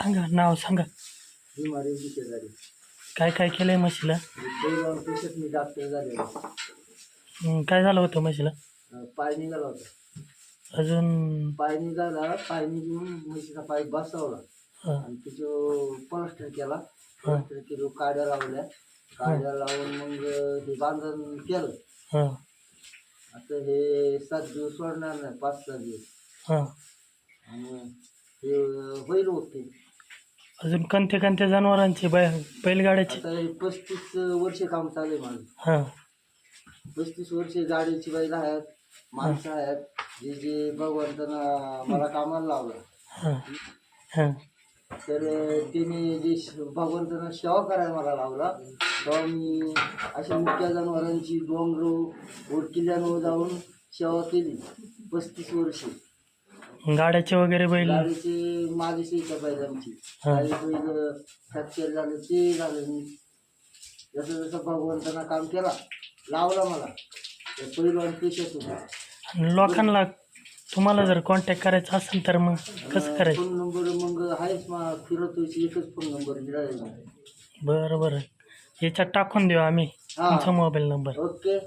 सांगा नाव सांगा. बिमारी होती शेजारी. काय काय केलंय म्हशीला? जाऊन पेशंट मी डॉक्टर झालेलो. हं, काय झालं होतं म्हशीला? अं, पाय निघाला होता. अजून? पाय निघाला पाय निघून म्हशीचा पाय बसवला. हं, आणि त्याचं प्लास्टर केला प्लास्टर केलं काड्या लावल्या. काड्या लावून मग हे बांधण केलं. हं, आता हे सात दिवस सोडणार नाही पाच सहा दिवस. हं. आणि हे होईल ओके अजून कोणत्या कोणत्या जनावरांची बै बैलगाड्याची. आता हे पस्तीस वर्ष काम चालू आहे माझं. हां. पस्तीस वर्ष गाडीची बैल आहेत माणसं आहेत. जे जे भगवंतानं मला कामाला लावलं. हां. हां. तर त्याने जे श- भगवंतानं सेवा करायला मला लावला. तेव्हा मी अशा मुख्या जनावरांची डोंगर ओरकिल्ल्यानं जाऊन सेवा केली. पस्तीस वर्ष. गाड्याचे वगैरे बैल? गाडीचे माझी शेता बैलांची. हा. काही बैल फ्रॅक्चर झालं ते झालं मी. जसं जसं भगवंतानं काम केला लावला मला. ते पहिलं होता. आणि लोकांना तुम्हाला जर कॉन्टॅक्ट करायचा असेल तर मग कसं करायचं? फोन नंबर मग आहेच मा फिरतोय एकच फोन नंबर मिळालेला बरं बरं. याच्यात टाकून देऊ आम्ही हा. तुमचा मोबाईल नंबर ओके.